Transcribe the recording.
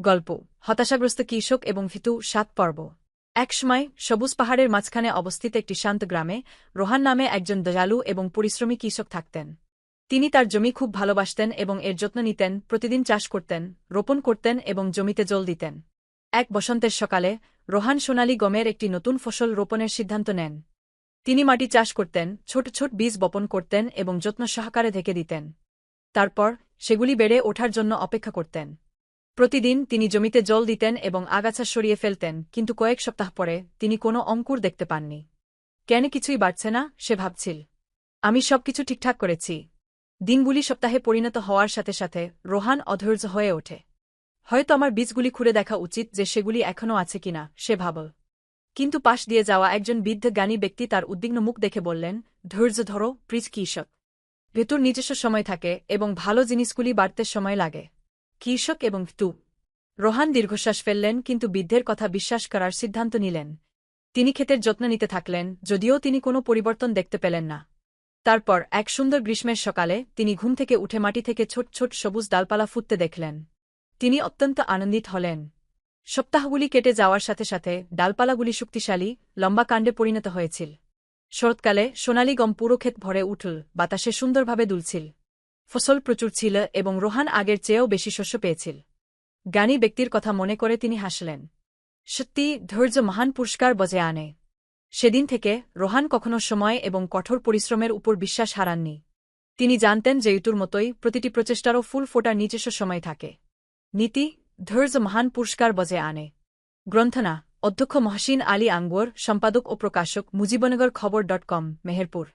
গল্প, হতাশাগ্রস্ত কৃষক এবং ভিতু সাত পর্ব। একসময় সবুজ পাহাড়ের মাঝখানে অবস্থিত একটি শান্ত গ্রামে রোহান নামে একজন দয়ালু এবং পরিশ্রমী কৃষক থাকতেন। তিনি তার জমি খুব ভালোবাসতেন এবং এর যত্ন নিতেন, প্রতিদিন চাষ করতেন, রোপণ করতেন এবং জমিতে জল দিতেন। এক বসন্তের সকালে রোহান সোনালী গমের একটি নতুন ফসল রোপণের সিদ্ধান্ত নেন। তিনি মাটি চাষ করতেন, ছোট ছোট বীজ বপন করতেন এবং যত্ন সহকারে ঢেকে দিতেন। তারপর সেগুলি বেড়ে ওঠার জন্য অপেক্ষা করতেন। প্রতিদিন তিনি জমিতে জল দিতেন এবং আগাছা সরিয়ে ফেলতেন, কিন্তু কয়েক সপ্তাহ পরে তিনি কোনো অঙ্কুর দেখতে পাননি। কেন কিছুই বাড়ছে না, সে ভাবছিল। আমি সবকিছু ঠিকঠাক করেছি। দিনগুলি সপ্তাহে পরিণত হওয়ার সাথে সাথে রোহান অধৈর্য হয়ে ওঠে। হয়তো আমার বীজগুলি খুঁড়ে দেখা উচিত যে সেগুলি এখনও আছে কিনা, সে ভাবল। কিন্তু পাশ দিয়ে যাওয়া একজন বৃদ্ধ জ্ঞানী ব্যক্তি তার উদ্বিগ্ন মুখ দেখে বললেন, ধৈর্য ধরো, প্রিজ কৃষক ভেতর নিজস্ব সময় থাকে এবং ভালো জিনিসগুলি বাড়তে সময় লাগে। কৃষক এবং তু। রোহান দীর্ঘশ্বাস ফেললেন, কিন্তু বৃদ্ধের কথা বিশ্বাস করার সিদ্ধান্ত নিলেন। তিনি ক্ষেতের যত্ন নিতে থাকলেন, যদিও তিনি কোনো পরিবর্তন দেখতে পেলেন না। তারপর এক সুন্দর গ্রীষ্মের সকালে তিনি ঘুম থেকে উঠে মাটি থেকে ছোট ছোট সবুজ ডালপালা ফুটতে দেখলেন। তিনি অত্যন্ত আনন্দিত হলেন। সপ্তাহগুলি কেটে যাওয়ার সাথে সাথে ডালপালাগুলি শক্তিশালী, লম্বা কাণ্ডে পরিণত হয়েছিল। শরৎকালে সোনালি গম পুরো ক্ষেত ভরে উঠল, বাতাসে সুন্দরভাবে দুলছিল। ফসল প্রচুর ছিল এবং রোহান আগের চেয়েও বেশি শস্য পেয়েছিল। জ্ঞানী ব্যক্তির কথা মনে করে তিনি হাসলেন। সত্যি, ধৈর্য মহান পুরস্কার বজে আনে। সেদিন থেকে রোহান কখনো সময় এবং কঠোর পরিশ্রমের উপর বিশ্বাস হারাননি। তিনি জানতেন যে ইতুর মতোই প্রতিটি প্রচেষ্টারও ফুল ফোটার নিজস্ব সময় থাকে। নীতি, ধৈর্য মহান পুরস্কার বজে আনে। গ্রন্থনা, অধ্যক্ষ মহসিন আলী আঙ্গুর, সম্পাদক ও প্রকাশক মুজিবনগর খবর ডট কম, মেহেরপুর।